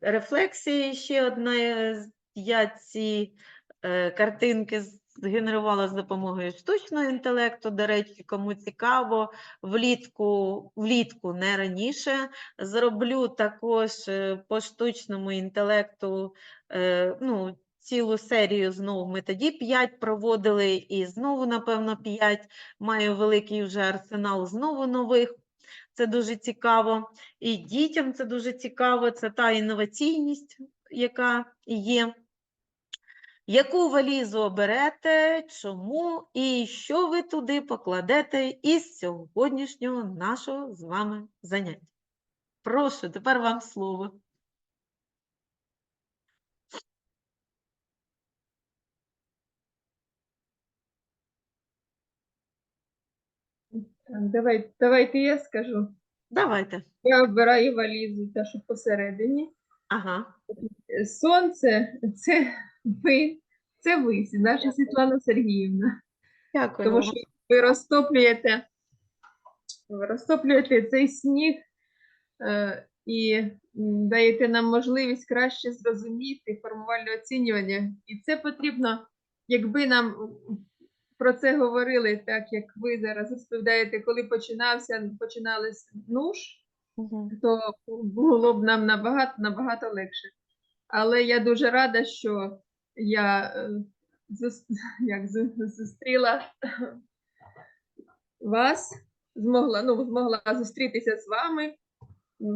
рефлексії. Ще одна. е, Я ці е, картинки згенерувала з допомогою штучного інтелекту. До речі, кому цікаво, влітку, влітку не раніше. Зроблю також е, по штучному інтелекту е, ну, цілу серію знову ми тоді 5 проводили, і знову, напевно, 5. Маю великий вже арсенал знову нових. Це дуже цікаво. І дітям це дуже цікаво, це та інноваційність, яка є. Яку валізу оберете, чому і що ви туди покладете із сьогоднішнього нашого з вами заняття? Прошу, тепер вам слово. Давай, давайте я скажу. Давайте. Я обираю валізу, та що посередині. Ага. Е, Сонце це ви, це ви, наша Світлана Сергіївна. Дякую. Тому що ви розтоплюєте, ви розтоплюєте цей сніг е, і даєте нам можливість краще зрозуміти формувальне оцінювання. І це потрібно, якби нам про це говорили, так як ви зараз розповідаєте, коли починався, починались НУШ, Мгм. то було б нам набагато набагато легше. Але я дуже рада, що я е, як, зустріла вас, змогла, ну, змогла зустрітися з вами,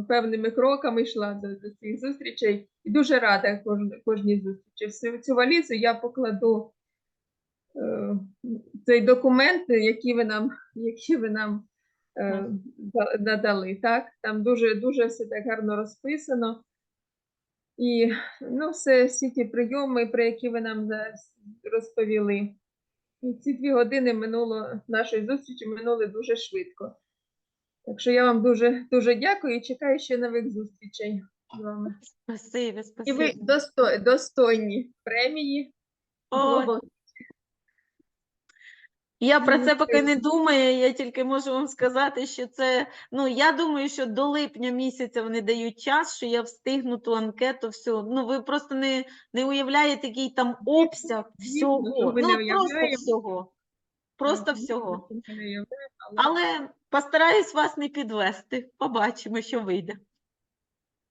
певними кроками йшла до, до цих зустрічей. І дуже рада кожн- кожній зустрічі. Всю цю валізу я покладу цей документ, який ви нам, який ви нам е, надали. Так? Там дуже, дуже все так гарно розписано. І ну, все, всі ті прийоми, про які ви нам розповіли. І ці дві години минуло нашої зустрічі минули дуже швидко. Так що я вам дуже дуже дякую і чекаю ще нових зустрічей з вами. Спасибі, І ви достой, достойні премії. Global Я про Ну, це поки не думаю, я тільки можу вам сказати, що це, ну, я думаю, що до липня місяця вони дають час, що я встигну ту анкету, всю. Ну, ви просто не, не уявляєте, який там обсяг всього. Ну, просто всього. Просто всього. Але- постараюсь вас не підвести. Побачимо, що вийде.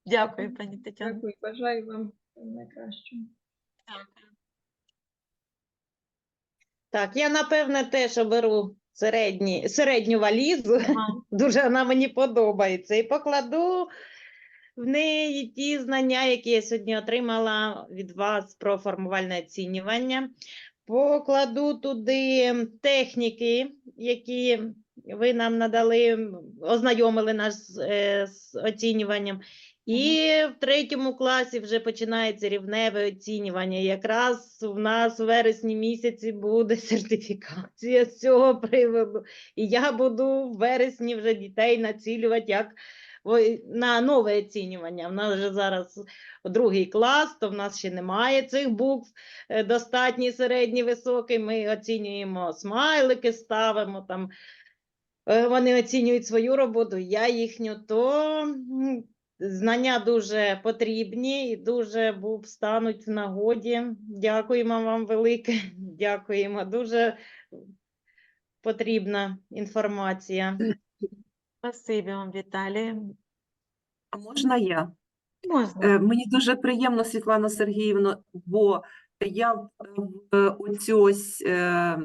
Дякую, пані Тетяно. Дякую, бажаю вам найкращого. Так, я напевне теж оберу середні, середню валізу. Ага. Дуже вона мені подобається. І покладу в неї ті знання, які я сьогодні отримала від вас про формувальне оцінювання. Покладу туди техніки, які ви нам надали, ознайомили нас з, е, з оцінюванням. І в третьому класі вже починається рівневе оцінювання. Якраз у нас у вересні місяці буде сертифікація з цього приводу. І я буду в вересні вже дітей націлювати як на нове оцінювання. У нас вже зараз другий клас, то в нас ще немає цих букв е, достатній, середній, високий. Ми оцінюємо смайлики, ставимо там. е, Вони оцінюють свою роботу, я їхню, то знання дуже потрібні і дуже стануть в нагоді. Дякуємо вам велике. Дякуємо. Дуже потрібна інформація. Спасибі вам, Віталій. А можна я? Можна. Е, Мені дуже приємно, Світлана Сергіївна, бо я в в оцю ось е,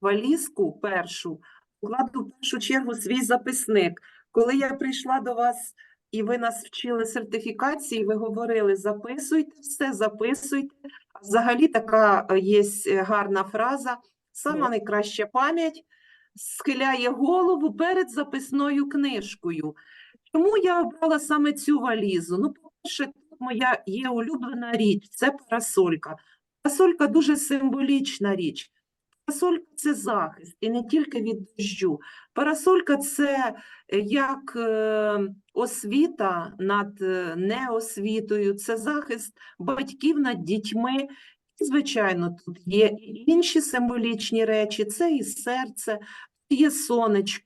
валізку першу вкладу в першу чергу свій записник. Коли я прийшла до вас і ви нас вчили сертифікації, ви говорили, записуйте все, записуйте. Взагалі така е, є е, гарна фраза, сама найкраща пам'ять схиляє голову перед записною книжкою. Чому я обрала саме цю валізу? Ну, по-перше, тут моя є улюблена річ це парасолька. Парасолька дуже символічна річ. Парасолька це захист, і не тільки від дощу. Парасолька це е, як е, освіта над е, неосвітою, це захист батьків над дітьми. І, звичайно, тут є інші символічні речі: це і серце, є сонечко,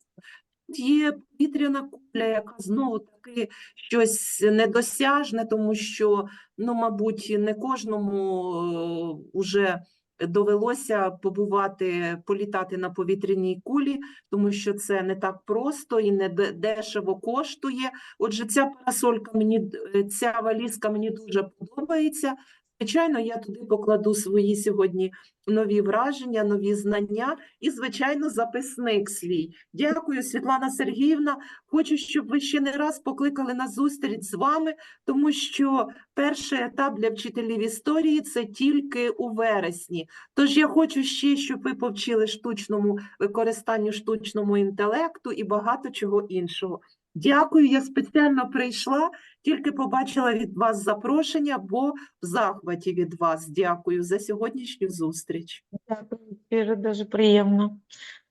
тут Є повітряна куля, яка знову таки щось недосяжне, тому що, ну, мабуть, не кожному уже довелося побувати, політати на повітряній кулі, тому що це не так просто і не дешево коштує. Отже, ця парасолька мені, е, ця валізка мені дуже подобається. Звичайно, я туди покладу свої сьогодні нові враження, нові знання і, звичайно, записник свій. Дякую, Світлана Сергіївна. Хочу, щоб ви ще не раз покликали на зустріч з вами, тому що перший етап для вчителів історії це тільки у вересні. Тож я хочу ще, щоб ви повчили штучному використанню штучному інтелекту і багато чого іншого. Дякую, я спеціально прийшла, тільки побачила від вас запрошення, бо в захваті від вас. Дякую за сьогоднішню зустріч. Дякую, щиро, дуже приємно.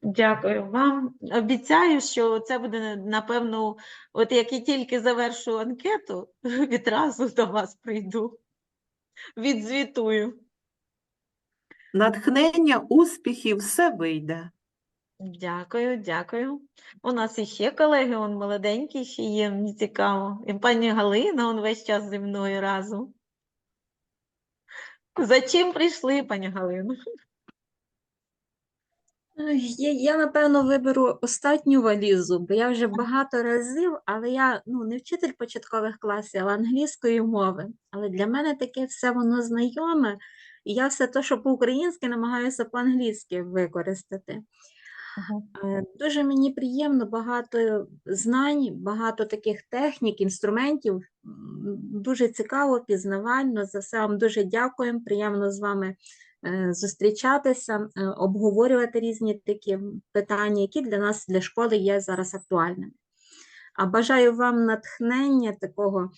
Дякую вам. Обіцяю, що це буде напевно, от як і тільки завершу анкету, відразу до вас прийду. Відзвітую. Натхнення, успіхів, все вийде. Дякую, дякую. У нас іще колеги, он молоденький ще є, мені цікаво. І пані Галина, он весь час зі мною разом. За чим прийшли, пані Галина? Я, я напевно виберу останню валізу, бо я вже багато разів, але я ну, не вчитель початкових класів, але англійської мови. Але для мене таке все воно знайоме, і я все те, що по-українськи намагаюся по-англійськи використати. Е, Дуже мені приємно, багато знань, багато таких технік, інструментів. Дуже цікаво, пізнавально. За все вам дуже дякуємо. Приємно з вами е, зустрічатися, е, обговорювати різні такі питання, які для нас, для школи, є зараз актуальними. А бажаю вам натхнення, такого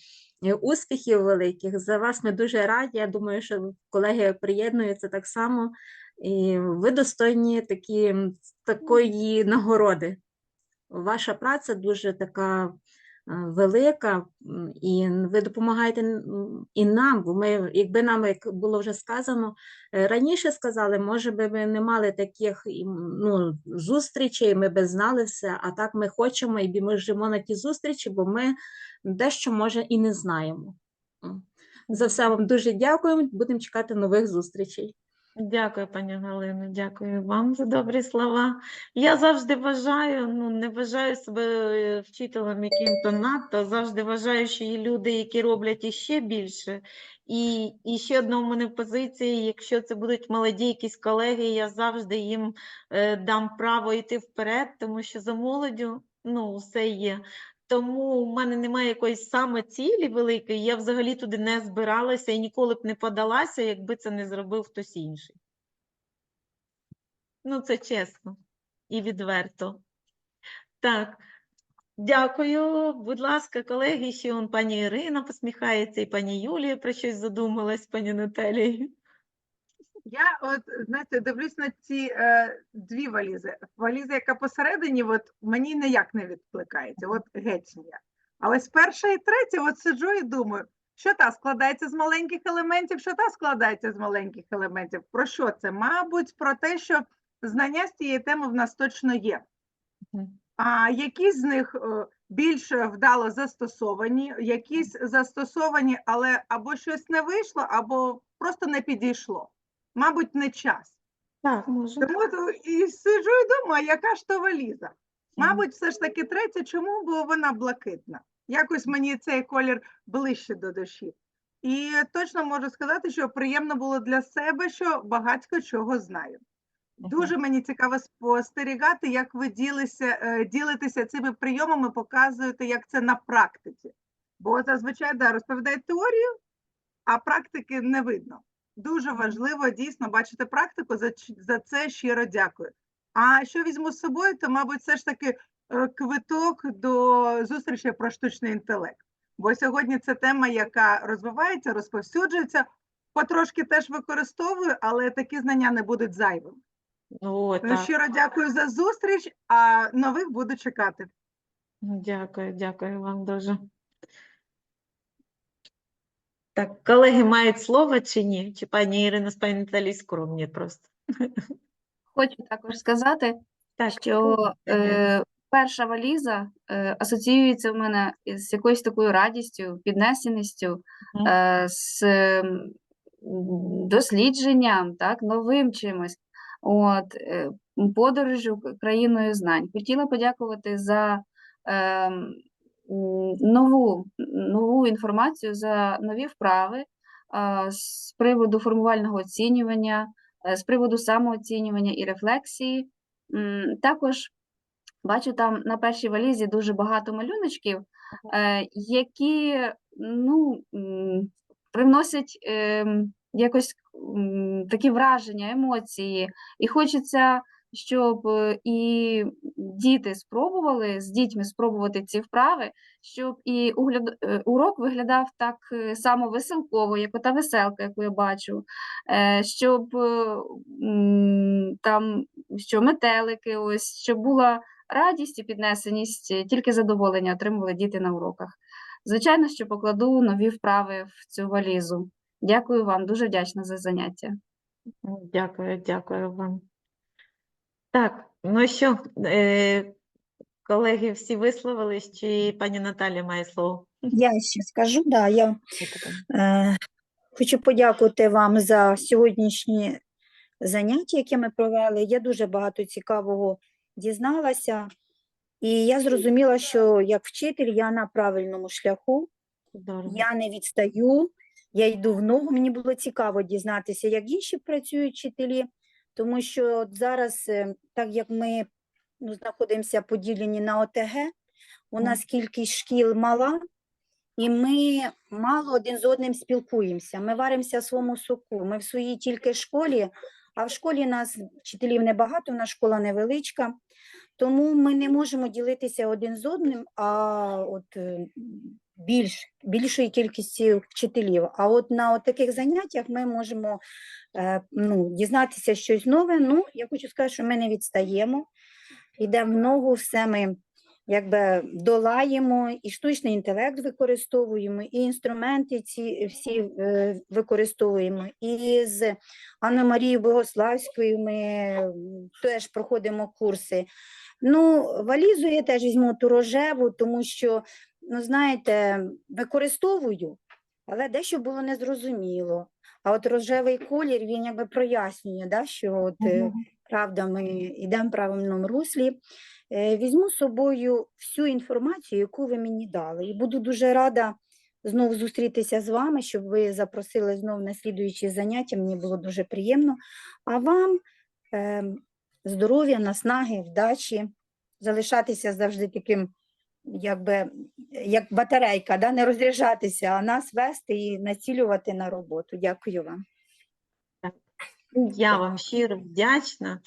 успіхів великих. За вас ми дуже раді. Я думаю, що колеги приєднуються так само. І ви достойні такі, такої нагороди. Ваша праця дуже така е, велика, і ви допомагаєте і нам, бо ми, якби нам, як було вже сказано, е, раніше сказали, може би ми не мали таких ну, зустрічей, ми би знали все, а так ми хочемо, і ми живемо на ті зустрічі, бо ми дещо може і не знаємо. За все вам дуже дякуємо. Будемо чекати нових зустрічей. Дякую, пані Галино, дякую вам за добрі слова. Я завжди вважаю, ну не вважаю себе е, вчителем яким-то надто, завжди вважаю, що є люди, які роблять іще більше. І, і ще одна у мене позиція, якщо це будуть молоді якісь колеги, я завжди їм е, дам право йти вперед, тому що за молоддю ну, все є. Тому в мене немає якоїсь саме цілі великої, я взагалі туди не збиралася і ніколи б не подалася, якби це не зробив хтось інший. Ну, це чесно і відверто. Так, дякую. Будь ласка, колеги, ще он пані Ірина посміхається, і пані Юлія про щось задумалась, пані Наталії. Я от знаєте, дивлюсь на ці е, дві валізи. Валіза, яка посередині, от мені ніяк не відкликається, от геть ніяк. А ось перша і третя, от сиджу і думаю, що та складається з маленьких елементів, що та складається з маленьких елементів. Про що це? Мабуть, про те, що знання з цієї теми в нас точно є. А якісь з них е, більш вдало застосовані, якісь застосовані, але або щось не вийшло, або просто не підійшло. Мабуть, не час. Так, може. Тому то і сиджу і думаю, яка ж то валіза. Мабуть, все ж таки третя, чому? Бо вона блакитна. Якось мені цей колір ближче до душі. І точно можу сказати, що приємно було для себе, що багатько чого знаю. Дуже мені цікаво спостерігати, як ви ділися, е, ділитеся цими прийомами, показуєте, як це на практиці. Бо зазвичай да, розповідають теорію, а практики не видно. Дуже важливо дійсно бачити практику. За, за це щиро дякую. А що візьму з собою, то, мабуть, все ж таки е, квиток до зустрічі про штучний інтелект. Бо сьогодні це тема, яка розвивається, розповсюджується, потрошки теж використовую, але такі знання не будуть зайвими. О, Ну, так. Щиро дякую за зустріч, а нових буду чекати. Дякую, дякую вам дуже. Так, колеги мають слово чи ні? Чи пані Ірина з пані Наталією скромні просто? Хочу також сказати, Так, що е, перша валіза е, асоціюється в мене з якоюсь такою радістю, піднесеністю, е, з ем, дослідженням, так, новим чимось. От, е, подорожю країною знань. Хотіла подякувати за ем, нову, нову інформацію, за нові вправи з приводу формувального оцінювання, е, з приводу самооцінювання і рефлексії. Також бачу там на першій валізі дуже багато малюночків, е, які ну, привносять ем, якось такі враження, емоції. І хочеться, щоб е, і діти спробували з дітьми спробувати ці вправи, щоб і угляд... е, урок виглядав так е, само веселково, як ота веселка, яку я бачу, щоб там що метелики, ось щоб була радість і піднесеність, тільки задоволення отримували діти на уроках. Звичайно, що покладу нові вправи в цю валізу. Дякую вам, дуже вдячна за заняття. Дякую, дякую вам. Так, ну що, е, колеги всі висловились, чи пані Наталя має слово? Я ще скажу, да, я е, хочу подякувати вам за сьогоднішні заняття, які ми провели. Я дуже багато цікавого дізналася, і я зрозуміла, що як вчитель я на правильному шляху, Здорово. я не відстаю, я йду в ногу. Мені було цікаво дізнатися, як інші працюють вчителі, тому що от зараз, е, так як ми ну, знаходимося поділені на ОТГ, у нас кількість шкіл мала, і ми мало один з одним спілкуємося. Ми варимося в своєму соку. Ми в своїй тільки школі, а в школі нас вчителів небагато, у нас школа невеличка. Тому ми не можемо ділитися один з одним, а от е, більш, більшої кількості вчителів. А от на от таких заняттях ми можемо е, ну, дізнатися щось нове. Ну, я хочу сказати, що ми не відстаємо, йдемо в ногу, все ми якби долаємо, і штучний інтелект використовуємо, і інструменти ці всі е, використовуємо. І з Анною Марією Богославською ми теж проходимо курси. Ну, валізу я теж візьму ту рожеву, тому що, ну, знаєте, використовую, але дещо було незрозуміло. А от рожевий колір він якби прояснює, да, що от, е, Мгм. правда, ми йдемо в правильному руслі. Е, Візьму з собою всю інформацію, яку ви мені дали, і буду дуже рада знову зустрітися з вами, щоб ви запросили знову на слідуючі заняття. Мені було дуже приємно. А вам ем, здоров'я, наснаги, вдачі, залишатися завжди таким, якби як батарейка, да? не розряджатися, а нас вести і націлювати на роботу. Дякую вам. Я вам щиро вдячна.